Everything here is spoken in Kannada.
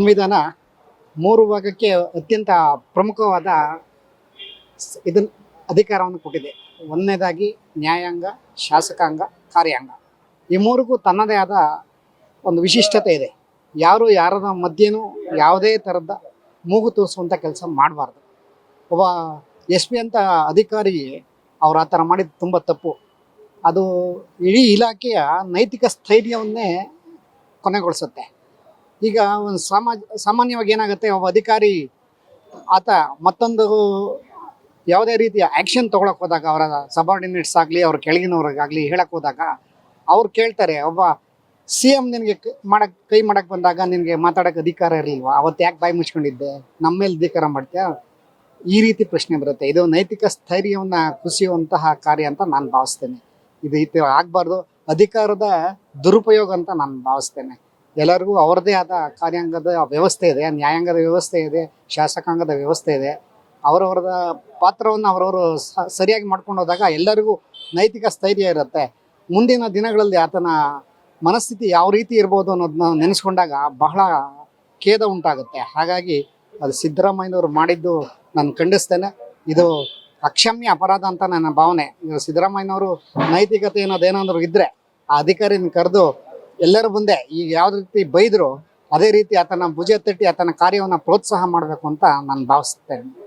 ಸಂವಿಧಾನ ಮೂರು ಭಾಗಕ್ಕೆ ಅತ್ಯಂತ ಪ್ರಮುಖವಾದ ಸ್- ಇದನ್ ಅಧಿಕಾರವನ್ನು ಕೊಟ್ಟಿದೆ. ಒಂದನೇದಾಗಿ ನ್ಯಾಯಾಂಗ, ಶಾಸಕಾಂಗ, ಕಾರ್ಯಾಂಗ. ಈ ಮೂರಿಗೂ ತನ್ನದೇ ಆದ ಒಂದು ವಿಶಿಷ್ಟತೆ ಇದೆ. ಯಾರು ಯಾರದ ಮಧ್ಯೆನೂ ಯಾವುದೇ ಥರದ ಮೂಗು ತೋರಿಸುವಂಥ ಕೆಲಸ ಮಾಡಬಾರ್ದು. ಒಬ್ಬ ಎಸ್ ಪಿ ಅಂತ ಅಧಿಕಾರಿ ಅವ್ರು ಆ ಥರ ಮಾಡಿದ್ದು ತುಂಬ ತಪ್ಪು. ಅದು ಇಡೀ ಇಲಾಖೆಯ ನೈತಿಕ ಸ್ಥೈರ್ಯವನ್ನೇ ಕೊನೆಗೊಳಿಸುತ್ತೆ. ಈಗ ಒಂದು ಸಮಾಜ, ಸಾಮಾನ್ಯವಾಗಿ ಏನಾಗುತ್ತೆ, ಒಬ್ಬ ಅಧಿಕಾರಿ, ಆತ ಮತ್ತೊಂದು ಯಾವುದೇ ರೀತಿಯ ಆ್ಯಕ್ಷನ್ ತೊಗೊಳಕ್ಕೆ ಹೋದಾಗ, ಅವರ ಸಬಾರ್ಡಿನೇಟ್ಸ್ ಆಗಲಿ, ಅವ್ರ ಕೆಳಗಿನವ್ರಿಗಾಗಲಿ ಹೇಳಕ್ಕೆ ಹೋದಾಗ, ಅವ್ರು ಕೇಳ್ತಾರೆ, ಒಬ್ಬ ಸಿ ಎಂ ನಿನಗೆ ಮಾಡಕ್ಕೆ ಕೈ ಮಾಡಕ್ಕೆ ಬಂದಾಗ ನಿನಗೆ ಮಾತಾಡೋಕ್ಕೆ ಅಧಿಕಾರ ಇರಲಿಲ್ವಾ? ಅವತ್ತು ಯಾಕೆ ಬಾಯಿ ಮುಚ್ಕೊಂಡಿದ್ದೆ? ನಮ್ಮ ಮೇಲೆ ಅಧಿಕಾರ ಮಾಡ್ತೀಯ? ಈ ರೀತಿ ಪ್ರಶ್ನೆ ಬರುತ್ತೆ. ಇದು ನೈತಿಕ ಸ್ಥೈರ್ಯವನ್ನು ಕುಸಿಯುವಂತಹ ಕಾರ್ಯ ಅಂತ ನಾನು ಭಾವಿಸ್ತೇನೆ. ಇದು ಥರ ಆಗಬಾರ್ದು. ಅಧಿಕಾರದ ದುರುಪಯೋಗ ಅಂತ ನಾನು ಭಾವಿಸ್ತೇನೆ. ಎಲ್ಲರಿಗೂ ಅವರದೇ ಆದ ಕಾರ್ಯಾಂಗದ ವ್ಯವಸ್ಥೆ ಇದೆ, ನ್ಯಾಯಾಂಗದ ವ್ಯವಸ್ಥೆ ಇದೆ, ಶಾಸಕಾಂಗದ ವ್ಯವಸ್ಥೆ ಇದೆ. ಅವರವರದ ಪಾತ್ರವನ್ನು ಅವರವರು ಸರಿಯಾಗಿ ಮಾಡ್ಕೊಂಡು ಹೋದಾಗ ಎಲ್ಲರಿಗೂ ನೈತಿಕ ಸ್ಥೈರ್ಯ ಇರುತ್ತೆ. ಮುಂದಿನ ದಿನಗಳಲ್ಲಿ ಆತನ ಮನಸ್ಥಿತಿ ಯಾವ ರೀತಿ ಇರ್ಬೋದು ಅನ್ನೋದನ್ನ ನೆನೆಸ್ಕೊಂಡಾಗ ಬಹಳ ಖೇದ ಉಂಟಾಗುತ್ತೆ. ಹಾಗಾಗಿ ಅದು ಸಿದ್ದರಾಮಯ್ಯನವರು ಮಾಡಿದ್ದು ನಾನು ಖಂಡಿಸ್ತೇನೆ. ಇದು ಅಕ್ಷಮ್ಯ ಅಪರಾಧ ಅಂತ ನನ್ನ ಭಾವನೆ. ಸಿದ್ದರಾಮಯ್ಯನವರು ನೈತಿಕತೆ ಅನ್ನೋದೇನಾದ್ರು ಇದ್ರೆ ಆ ಅಧಿಕಾರಿನ ಕರೆದು ಎಲ್ಲರ ಮುಂದೆ ಈಗ ಯಾವ ರೀತಿ ಬೈದ್ರು, ಅದೇ ರೀತಿ ಆತನ ಭುಜ ತಟ್ಟಿ ಆತನ ಕಾರ್ಯವನ್ನು ಪ್ರೋತ್ಸಾಹ ಮಾಡಬೇಕು ಅಂತ ನಾನು ಭಾವಿಸ್ತೇನೆ